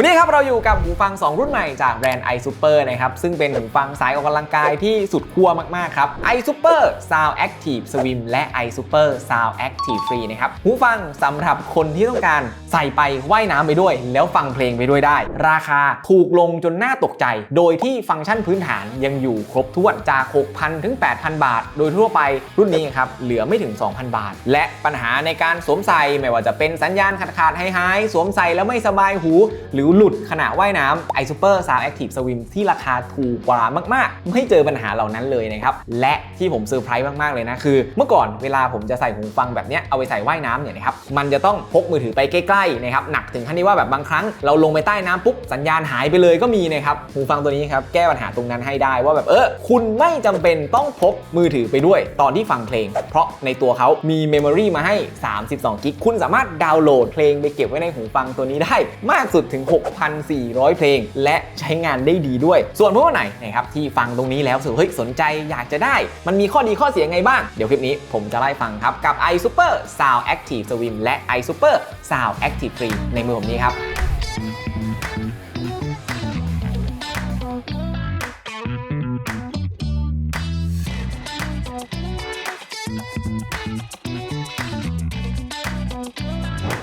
วันนี้ครับเราอยู่กับหูฟัง 2 รุ่นใหม่จากแบรนด์ iSuper นะครับ ซึ่งเป็นหูฟังสายออกกำลังกายที่สุดขั้วมาก ๆ ครับ iSuper Sound Active Swim และ iSuper Sound Active Free นะครับ หูฟังสำหรับคนที่ต้องการใส่ไปว่ายน้ำไปด้วย แล้วฟังเพลงไปด้วยได้ ราคาถูกลงจนน่าตกใจ โดยที่ฟังก์ชันพื้นฐานยังอยู่ครบถ้วนจาก 6,000 ถึง 8,000 บาท โดยทั่วไปรุ่นนี้ครับเหลือไม่ถึง 2,000 บาท และปัญหาในการสวมใส่ไม่ว่าจะเป็นสัญญาณขาดขาดๆหายสวมใส่แล้วไม่สบายหูหรือหลุดขณะว่ายน้ำ iSuper Sound Active Swim ที่ราคาถูกกว่ามาก ๆ ไม่เจอปัญหาเหล่านั้นเลยนะครับ และที่ผมเซอร์ไพรส์มาก ๆ เลยนะ คือ เมื่อก่อนเวลาผมจะใส่หูฟังแบบนี้เอาไปใส่ว่ายน้ำเนี่ยนะครับมันจะต้องพกมือถือไปใกล้ ๆ นะครับ หนักถึงขั้นที่ว่าแบบบางครั้งเราลงไปใต้น้ำปุ๊บสัญญาณหายไปเลยก็มีนะครับหูฟังตัวนี้ครับแก้ปัญหาตรงนั้นให้ได้ว่าแบบเออคุณไม่จำเป็นต้องพกมือถือไปด้วย ตอนที่ฟังเพลง เพราะในตัวเขามีเมมโมรีมาให้ 32กิกคุณสามารถดาวน์โหลดเพลงไปเก็บไว้ในหูฟังตัวนี้ได้มากสุดถึง6,400 เพลง และใช้งานได้ดีด้วย ส่วนพวกไหนนะครับที่ฟังตรงนี้แล้วสึกเฮ้ยสนใจอยากจะได้ มันมีข้อดีข้อเสียไงบ้าง เดี๋ยวคลิปนี้ผมจะไล่ฟังครับ กับ iSuper Sound Active Swim และ iSuper Sound Active Free ในมือผมนี้ครับ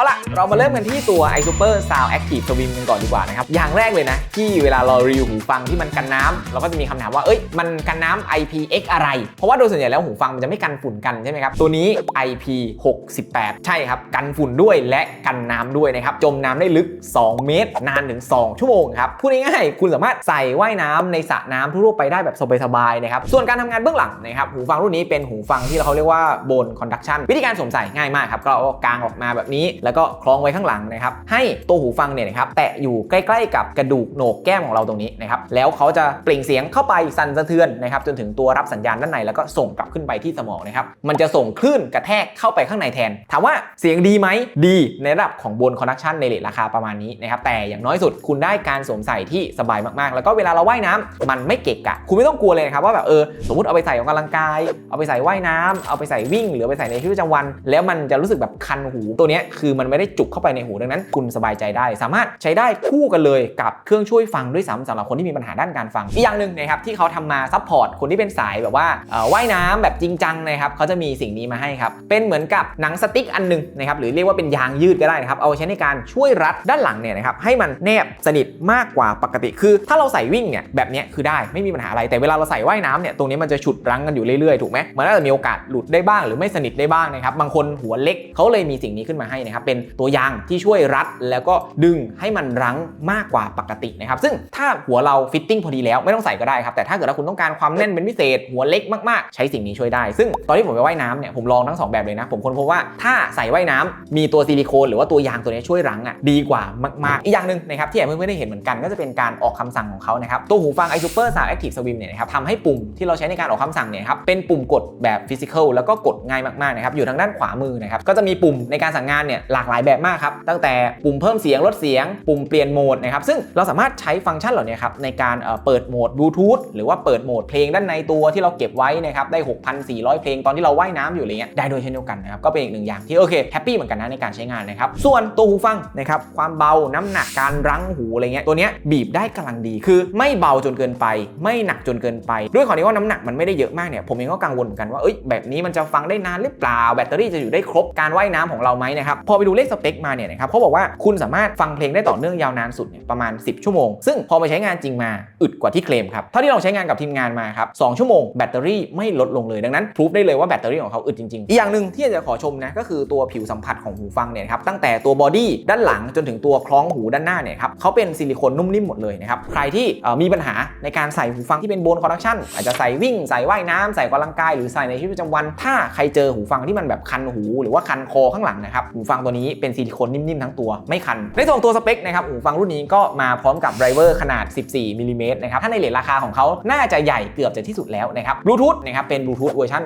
เอาล่ะ เรามาเริ่มกันที่ตัว iSuper Sound Active Swim กันก่อนดีกว่านะครับ อย่างแรกเลยนะ ที่เวลาเรารีวิวหูฟังที่มันกันน้ำเราก็จะมีคำถามว่า เอ้ย มันกันน้ำ IPX อะไร เพราะว่าโดยส่วนใหญ่แล้วหูฟังมันจะไม่กันฝุ่นกันใช่ไหมครับ ตัวนี้ IP68 ใช่ครับ กันฝุ่นด้วยและกันน้ำด้วยนะครับ จมน้ำได้ลึก 2 เมตร นานถึง 2 ชั่วโมงครับ พูดง่ายๆ คุณสามารถใส่ว่ายน้ำในสระน้ำทั่วไปได้แบบสบายๆนะครับ ส่วนการทำงานเบื้องหลังนะครับ หูฟังรุ่นนี้เป็นหูฟังที่เขาเรียกว่า bone conduction วิธีการสวมใส่ง่ายมากครับก็เอากางออกมาแบบนี้แล้วแล้วก็คล้องไว้ข้างหลังนะครับ ให้ตัวหูฟังเนี่ยนะครับแตะอยู่ใกล้ ๆ กับกระดูกโหนกแก้มของเราตรงนี้นะครับแล้วเขาจะเปล่งเสียงเข้าไปสั่นสะเทือนนะครับจนถึงตัวรับสัญญาณด้านในแล้วก็ส่งกลับขึ้นไปที่สมองนะครับมันจะส่งคลื่นกระแทกเข้าไปข้างในแทน ถามว่าเสียงดีไหมดีในระดับของบนคอนดักชันในเลทราคาประมาณนี้นะครับแต่อย่างน้อยสุดคุณได้การสวมใส่ที่สบายมากๆ แล้วก็เวลาเราว่ายน้ำมันไม่เกะกะ คุณไม่ต้องกลัวเลยนะครับว่าแบบเออสมมติเอาไปใส่ออกกำลังกาย เอาไปใส่ว่ายน้ำเอาไปใส่วิ่ง หรือเอาไปใส่ในชีวิตประจำวัน แล้วมันจะรู้สึกแบบคันหูตัวเนี้ยคือมันไม่ได้จุกเข้าไปในหูดังนั้น คุณสบายใจได้ สามารถใช้ได้คู่กันเลยกับเครื่องช่วยฟังด้วยซ้ำสำหรับคนที่มีปัญหาด้านการฟัง อีกอย่างหนึ่งนะครับที่เขาทำมาซัพพอร์ตคนที่เป็นสายแบบว่าว่ายน้ำแบบจริงจังนะครับเขาจะมีสิ่งนี้มาให้ครับเป็นเหมือนกับหนังสติ๊กอันหนึงนะครับหรือเรียกว่าเป็นยางยืดก็ได้นะครับเอาใช้ในการช่วยรัดด้านหลังเนี่ยนะครับให้มันแนบสนิทมากกว่าปกติ คือ ถ้าเราใส่วิ่งเนี่ยแบบนี้คือได้ไม่มีปัญหาอะไรแต่เวลาเราใส่ว่ายน้ำเนี่ยตรงนี้มันจะฉุดรั้งกันอยู่เรื่อยๆถูกไหมมันน่าจะมีโอกาสหลุดได้บ้างหรือไม่สนิทได้บ้างนะครับบางคนหัวเล็กเขาเลยมีสิ่งนี้ขึ้นมาให้นะครับเป็นตัวยางที่ช่วยรัด แล้วก็ดึงให้มันรั้งมากกว่าปกตินะครับซึ่งถ้าหัวเราฟิตติ้งพอดีแล้วไม่ต้องใส่ก็ได้ครับแต่ถ้าเกิดว่าคุณต้องการความแน่นเป็นพิเศษ หัวเล็กมากๆ ใช้สิ่งนี้ช่วยได้ ซึ่งตอนที่ผมไปว่ายน้ำเนี่ยผมลองทั้งสองแบบเลยนะ ผมค้นพบว่าถ้าใส่ว่ายน้ำมีตัวซิลิโคนหรือว่าตัวยางตัวนี้ช่วยรั้งอะดีกว่ามากๆ อีกอย่างหนึ่งนะครับที่แอบเพื่อนๆได้เห็นเหมือนกันก็จะเป็นการออกคำสั่งของเขานะครับตัวหูฟัง iSuper Sound Active Swim เนี่ยนะครับทำให้ปุ่มที่เราใช้ในการออกคำสั่งเนี่ยครับเป็นปุ่มกดแบบฟิสิกอลแล้วก็กดง่ายมากๆนะครับอยู่ทางด้านขวามือนะครับก็จะมีปุ่มในการสั่งงานเนี่ยหลากหลายแบบมากครับ ตั้งแต่ปุ่มเพิ่มเสียงลดเสียง ปุ่มเปลี่ยนโหมดนะครับ ซึ่งเราสามารถใช้ฟังก์ชันเหล่านี้ครับในการเปิดโหมดบลูทูธหรือว่าเปิดโหมดเพลงด้านในตัวที่เราเก็บไว้นะครับ ได้ 6,400 เพลงตอนที่เราว่ายน้ำอยู่อะไรเงี้ย ได้โดยเช่นเดียวกันนะครับ ก็เป็นอีกหนึ่งอย่างที่โอเคแฮปปี้เหมือนกันนะในการใช้งานนะครับ ส่วนตัวหูฟังนะครับความเบาน้ำหนักการรั้งหูอะไรเงี้ยตัวเนี้ยบีบได้กำลังดี คือไม่เบาจนเกินไป ไม่หนักจนเกินไป ด้วยความที่ว่าน้ำหนักมันไม่ได้เยอะมากเนี่ยผมเองก็กังวลเหมือนกันว่าเอ้ยแบบนี้มันจะฟังได้นานหรือเปล่าแบตเตอรี่จะอยู่ได้ครบการว่ายน้ำของเราไหมนะครับพอไปดูเลขสเปคมาเนี่ยนะครับเขาบอกว่าคุณสามารถฟังเพลงได้ต่อเนื่องยาวนานสุดเนี่ยประมาณ 10 ชั่วโมง ซึ่งพอไปใช้งานจริงมาอึดกว่าที่เคลมครับเท่าที่เราใช้งานกับทีมงานมาครับ2ชั่วโมงแบตเตอรี่ไม่ลดลงเลยดังนั้นพรูฟได้เลยว่าแบตเตอรี่ของเขาอึดจริงๆอีกอย่างหนึ่งที่อยากจะขอชมนะก็คือตัวผิวสัมผัสของหูฟังเนี่ยครับตั้งแต่ตัวบอดี้ด้านหลังจนถึงตัวคล้องหูด้านหน้าเนี่ยครับเขาเป็นซิลิโคนนุ่มนิ่มหมดเลยนะครับใครที่มีปัญหาในการใส่หูฟังที่เป็นโบนคอนดักชันอาจจะใส่วิ่งใส่ว่ายน้ำใส่กกำลังกายหรือใส่ในชีวิตประจำวัน ถ้าใครเจอหูฟังที่มันแบบคันหู หรือว่าคันคอข้างหลังนะครับหูฟังตัวนี้เป็นซิลิโคนนิ่มๆทั้งตัวไม่คัน ในส่วนตัวสเปคนะครับหูฟังรุ่นนี้ก็มาพร้อมกับไดรเวอร์ขนาด 14มิลลิเมตรนะครับถ้าในเลทราคาของเขาน่าจะใหญ่เกือบจะที่สุดแล้วนะครับบลูทูธนะครับเป็นบลูทูธเวอร์ชัน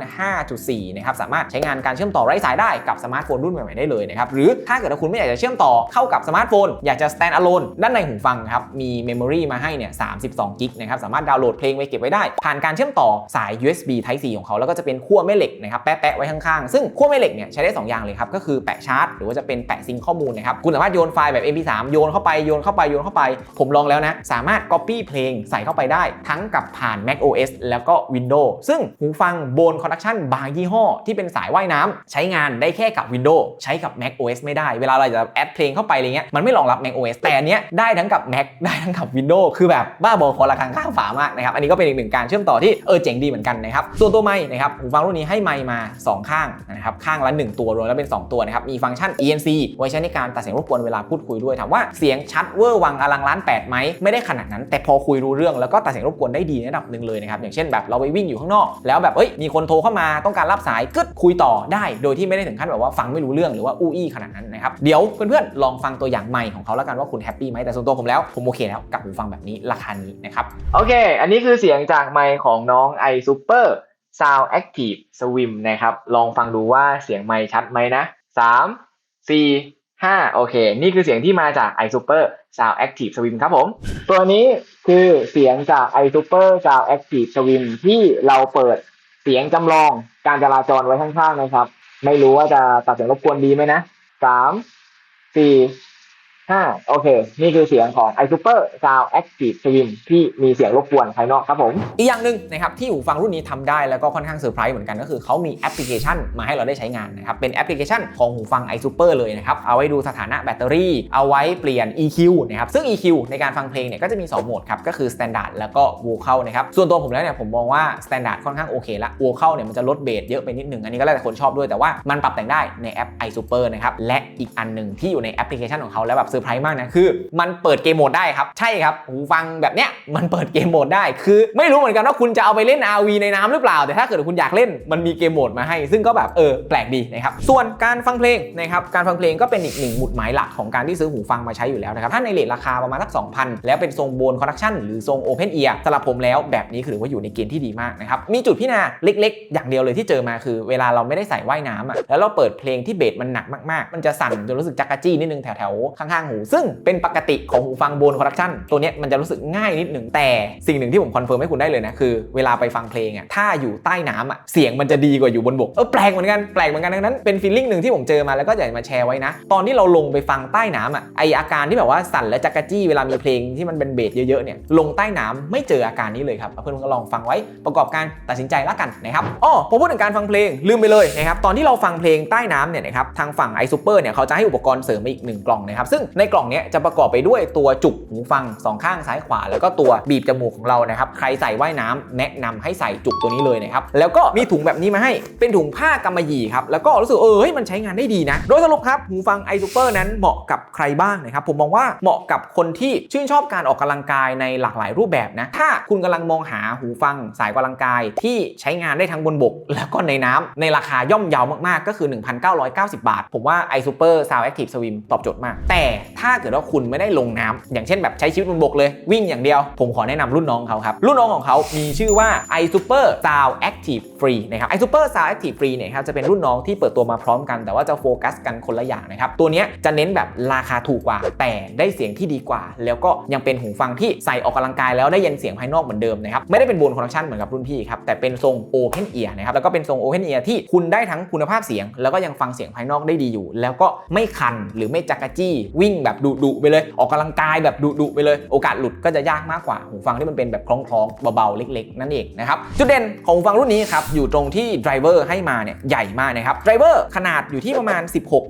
5.4 นะครับสามารถใช้งานการเชื่อมต่อไร้สายได้กับสมาร์ทโฟนรุ่นใหม่ๆได้เลยนะครับหรือถ้าเกิดว่าคุณไม่อยากจะเชื่อมต่อเข้ากับสมาร์ทโฟนอยากจะ stand alone ด้านในหูฟังครับมีเมมโมรีมาให้เนี่ย32กิกนะครับสามารถดาวน์โหลดเพลงไว้เก็บไว้ได้ ผ่านการเชื่อมต่อสาย USB Type C ของเขาแล้วก็จะเป็นขั้วแม่เหล็กนะครับแปะๆไว้ข้างๆซึ่งขั้วแม่เหล็กเนี่ยใช้ได้2อย่างเลยครับก็คือแปะชาร์จหรือว่าจะเป็นแปะซิงข้อมูลนะครับ คุณสามารถโยนไฟล์แบบ MP3 โยนเข้าไป โยนเข้าไป โยนเข้าไป ผมลองแล้วนะ สามารถ Copy เพลงใส่เข้าไปได้ ทั้งกับผ่าน Mac OS แล้วก็ Windows ซึ่งหูฟัง Bone Conduction บางยี่ห้อ ที่เป็นสายว่ายน้ำใช้งานได้แค่กับ Windows ใช้กับ Mac OS ไม่ได้ เวลาเราจะแอดเพลงเข้าไปอะไรเงี้ย มันไม่รองรับ Mac OS แต่อันเนี้ยได้ทั้งกับ Mac ได้ทั้งกับ Windows คือแบบบ้าบอคอละครังข้างฝามากนะครับ อันนี้ก็เป็นอีกหนึ่งการเชื่อมต่อที่เออเจ๋งดีเหมือนกันนะครับ ส่วนตัวไมค์นะครับหูฟังรุ่นนี้ให้ไมค์มาสองข้างนะครับ ข้างละหนึ่งตัวรวมแล้วเป็นสองตัวนะครับ มีฟังก์ชัน ENC ไว้ใช้ในการตัดเสียงรบกวนเวลาพูดคุยด้วยถามว่าเสียงชัดเวอร์วังอลังล้านแปดไหมไม่ได้ขนาดนั้น แต่พอคุยรู้เรื่องแล้วก็ตัดเสียงรบกวนได้ดีในระดับหนึ่งเลยนะครับอย่างเช่นแบบเราไปวิ่งอยู่ข้างนอก แล้วแบบเอ้ยมีคนโทรเข้ามาต้องการรับสายกึดคุยต่อได้โดยที่ไม่ได้ถึงขั้นแบบว่าฟังไม่รู้เรื่องหรือว่าอู้อี้ขนาดนั้นนะครับเดี๋ยวเพื่อนๆลองฟังตัวอย่างใหม่ของเขาแล้วกันว่าคุณแฮปปี้ไหมแต่ส่วนตัวผมแล้วผมโอเคแล้วกับหูฟังแบบนี้ราคานี้นะครับโอเค อันนี้คือเสียงจากไมค์ของน้อง i Super Sound Active Swim นะครับ ลองฟังดูว่าเสียงไมค์ชัดไหมนะ 3 4 5โอเค นี่คือเสียงที่มาจาก iSuper Sound Active Swim ครับผม ตัวนี้คือเสียงจาก iSuper Sound Active Swim ที่เราเปิดเสียงจำลองการจราจรไว้ข้างๆนะครับ ไม่รู้ว่าจะตัดเสียงรบกวนดีไหมนะ3 4 5โอเค นี่คือเสียงของ iSuper Sound Active Swim ที่มีเสียงรบกวนภายนอกครับผม อีกอย่างหนึ่งนะครับที่หูฟังรุ่นนี้ทำได้แล้วก็ค่อนข้างเซอร์ไพรส์เหมือนกันก็คือเขามีแอปพลิเคชันมาให้เราได้ใช้งานนะครับ เป็นแอปพลิเคชันของหูฟัง iSuper เลยนะครับ เอาไว้ดูสถานะแบตเตอรี่ เอาไว้เปลี่ยน EQ นะครับ ซึ่ง EQ ในการฟังเพลงเนี่ยก็จะมี 2 โหมดครับ ก็คือ Standard แล้วก็ Vocal นะครับ ส่วนตัวผมแล้วเนี่ยผมมองว่า Standard ค่อนข้างโอเคละ Vocal เนี่ยมันจะลดเบสเยอะไปนิดหนึงอันนี้ก็แล้วแต่คนชอบด้วยแต่ว่ามันปรับแต่งได้ในแอป iSuper นะครับและอีกอันหนึ่งที่อยู่ในแอปพลิเคชันของเขาแล้วแบบซอร์ไพรส์มากนะคือ มันเปิดเกมโหมดได้ครับ ใช่ครับหูฟังแบบเนี้ยมันเปิดเกมโหมดได้ คือ ไม่รู้เหมือนกันว่าคุณจะเอาไปเล่น RV ในน้ำหรือเปล่า แต่ถ้าเกิดคุณอยากเล่นมันมีเกมโหมดมาให้ ซึ่งก็แบบเออแปลกดีนะครับส่วนการฟังเพลงนะครับการฟังเพลงก็เป็นอีกหนึ่งหมุดหมายหลักของการที่ซื้อหูฟังมาใช้อยู่แล้วนะครับถ้าในเลทราคาประมาณสัก2,000 แล้วเป็นทรงโบนคอนดักชันหรือทรงโอเพนเอียร์สำหรับผมแล้วแบบนี้ถือว่าอยู่ในเกณฑ์ที่ดีมากนะครับมีจุดพิจารณาเล็กๆ อย่างเดียวเลยที่เจอมาคือ เวลาเราไม่ได้ใส่ว่ายน้ำอะแล้วเราเปิดเพลงที่เบสมันหนักมากๆ มันจะสั่นจนรู้สึกจักกะจี้นิดนึงแถวๆข้างๆหู ซึ่งเป็นปกติของหูฟังโบนคอนดักชันตัวเนี้ยมันจะรู้สึกง่ายนิดหนึ่งแต่สิ่งหนึ่งที่ผมคอนเฟิร์มให้คุณได้เลยนะคือเวลาไปฟังเพลงอะถ้าอยู่ใต้น้ำอะเสียงมันจะดีกว่าอยู่บนบกเออแปลกเหมือนกันแปลกเหมือนกันดังนั้นเป็นฟีลลิ่งหนึ่งที่ผมเจอมาแล้วก็อยากจะมาแชร์ไว้นะ ตอนที่เราลงไปฟังใต้น้ำอะไออาการที่แบบว่าสั่นและจักกะจี้เวลามีเพลงที่มันเป็นเบสเยอะๆเนี่ยลงใต้น้ำไม่เจออาการนี้เลยครับเพื่อนๆก็ลองฟังไว้ประกอบการตัดสินใจและกันนะครับอ๋อพอพูดถึงการฟังเพลงลืมไปเลยนะครับตอนที่เราฟังเพลงใต้น้ำเนี่ยนะครับทางฝั่ง i Super เนี่ยเขาจะให้อุปกรณ์เสริมมาอีกหนึ่งกล่องนะครับซึ่งในกล่องนี้จะประกอบไปด้วยตัวจุกหูฟังสองข้างซ้ายขวา แล้วก็ตัวบีบจมูกของเรานะครับใครใส่ว่ายน้ำแนะนำให้ใส่จุกตัวนี้เลยนะครับแล้วก็มีถุงแบบนี้มาให้เป็นถุงผ้ากำมะหยี่ครับแล้วก็รู้สึกเออเฮ้ยมันใช้งานได้ดีนะโดยสรุปครับหูฟัง i Super นั้นเหมาะกับใครบ้างนะครับผมมองว่าเหมาะกับคนที่ชื่นชอบการออกกำลังกายในหลากหลายรูปแบบนะถ้าคุณกำลังมองหาหูฟังสายออกกำลังกายที่ใช้งานได้ทั้งบนบก แล้วก็ในน้ำในราคาย่อมเยาวมากๆก็คือ 1,990 บาท ผมว่า i Super Sound Active Swim ตอบโจทย์มาก แต่ถ้าเกิดว่าคุณไม่ได้ลงน้ำอย่างเช่นแบบใช้ชีวิตบนบกเลย วิ่งอย่างเดียว ผมขอแนะนำรุ่นน้องเขาครับ รุ่นน้องของเขามีชื่อว่า i Super Sound Active Free นะครับ i Super Sound Active Free เนี่ยครับจะเป็นรุ่นน้องที่เปิดตัวมาพร้อมกัน แต่ว่าจะโฟกัสกันคนละอย่างนะครับตัวนี้จะเน้นแบบราคาถูกกว่า แต่ได้เสียงที่ดีกว่า แล้วก็ยังเป็นหูฟังที่ใส่ออกกำลังกายแล้วได้ยินเสียงภายนอกเหมือนเดิมนะครับไม่ได้เป็นโบนคอนดักชันเหมือนกับรุ่นพี่ครับแต่เป็นทรง Open Ear นะครับแล้วก็เป็นทรง Open Ear ที่คุณได้ทั้งคุณภาพเสียง แล้วก็ยังฟังเสียงภายนอกได้ดีอยู่ แล้วก็ไม่คันหรือไม่จักกะจี้วิ่งแบบดุดุไปเลย ออกกำลังกายแบบดุดุไปเลย โอกาสหลุดก็จะยากมากกว่าหูฟังที่มันเป็นแบบคล้องๆเบาๆเล็ก ๆ นั่นเองนะครับจุดเด่นของหูฟังรุ่นนี้ครับอยู่ตรงที่ไดรเวอร์ให้มาเนี่ยใหญ่มากนะครับไดรเวอร์ขนาดอยู่ที่ประมาณ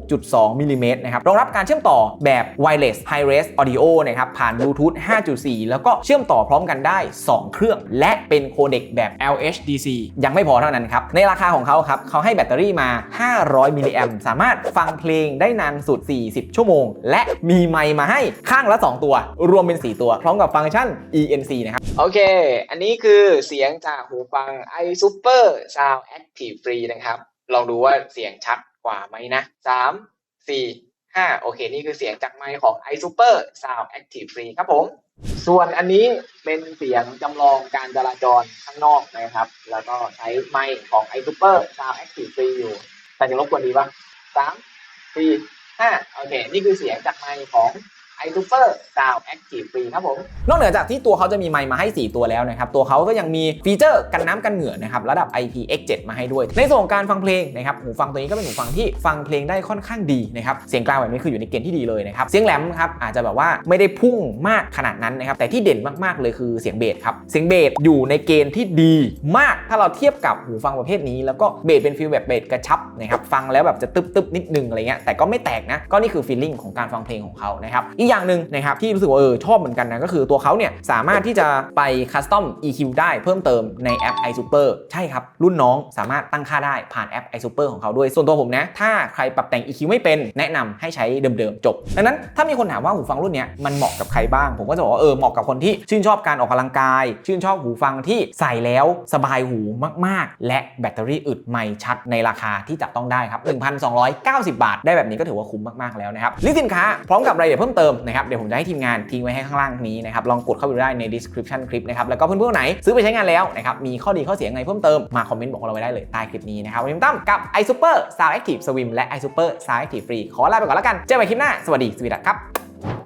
16.2มิลลิเมตรนะครับรองรับการเชื่อมต่อแบบ wireless high res audio นะครับผ่านบลูทูธ5.4 แล้วก็เชื่อมต่อพร้อมกันได้ 2 เครื่อง และเป็นโคเด็กแบบ LHDC ยังไม่พอเท่านั้นครับ ในราคาของเขาครับเขาให้แบตเตอรี่มา 500มิลลิแอมสามารถฟังเพลงได้นานสุด 40 ชั่วโมง และมีไมค์มาให้ข้างละ 2 ตัว รวมเป็น 4 ตัว พร้อมกับฟังก์ชัน ENC นะครับ โอเค อันนี้คือเสียงจากหูฟัง iSuper Sound Active Free นะครับ ลองดูว่าเสียงชัดกว่าไหมนะ3 4 5โอเค นี่คือเสียงจากไมค์ของ iSuper Sound Active Free ครับผม ส่วนอันนี้เป็นเสียงจำลองการจราจรข้างนอกนะครับ แล้วก็ใช้ไมค์ของ iSuper Sound Active Free อยู่ แต่จะรบกวนดีป่ะสามสี่ห้าโอเค นี่คือเสียงจากไมค์ของ iSuper Sound Active Free ครับผม นอกเหนือจากที่ตัวเขาจะมีไมค์มาให้ 4 ตัวแล้วนะครับ ตัวเขาก็ยังมีฟีเจอร์กันน้ำกันเหงื่อนะครับ ระดับ IPX7 มาให้ด้วย ในส่วนของการฟังเพลงนะครับ หูฟังตัวนี้ก็เป็นหูฟังที่ฟังเพลงได้ค่อนข้างดีนะครับ เสียงกลางแบบนี้คืออยู่ในเกณฑ์ที่ดีเลยนะครับ เสียงแหลมครับอาจจะแบบว่าไม่ได้พุ่งมากขนาดนั้นนะครับ แต่ที่เด่นมากๆเลยคือเสียงเบสครับ เสียงเบสอยู่ในเกณฑ์ที่ดีมาก ถ้าเราเทียบกับหูฟังประเภทนี้ แล้วก็เบสเป็นฟีลแบบเบสกระชับนะครับ ฟังแล้วแบบจะตึบๆนิดนึงอะไรเงี้ย แต่ก็ไม่แตกนะ ก็นี่คือฟีลลิ่งของการฟังเพลงของเขานะครับอีกอย่างหนึ่งนะครับที่รู้สึกว่าเออชอบเหมือนกันนะก็คือตัวเขาเนี่ยสามารถที่จะไปคัสตอม EQ ได้เพิ่มเติมในแอป iSuper ใช่ครับ รุ่นน้องสามารถตั้งค่าได้ผ่านแอป iSuper ของเขาด้วย ส่วนตัวผมนะ ถ้าใครปรับแต่ง EQ ไม่เป็นแนะนำให้ใช้เดิมๆ จบ ดังนั้นถ้ามีคนถามว่าหูฟังรุ่นเนี้ยมันเหมาะกับใครบ้าง ผมก็จะบอกว่าเออเหมาะกับคนที่ชื่นชอบการออกกำลังกาย ชื่นชอบหูฟังที่ใส่แล้วสบายหูมากๆ และแบตเตอรี่อึดไม่ชัดในราคาที่จับต้องได้ครับ 1,290 บาท ได้แบบนี้ก็ถือว่าคุ้มมากๆแล้วนะครับลิงก์สินค้าพร้อมกับรายละเอียดเพิ่มเติมนะครับเดี๋ยวผมจะให้ทีมงานทิ้งไว้ให้ข้างล่างนี้นะครับลองกดเข้าไปดูได้ใน description คลิปนะครับแล้วก็เพื่อนๆไหนซื้อไปใช้งานแล้วนะครับมีข้อดีข้อเสียงไงเพิ่มเติมมาคอมเมนต์บอกเราไว้ได้เลยใต้คลิปนี้นะครับวันนี้ผมตั้มกับ iSuper Sound Active Swim และ iSuper Sound Active Free ขอลาไปก่อนแล้วกันเจอกันใหม่คลิปหน้าสวัสดีสวีดัสครับ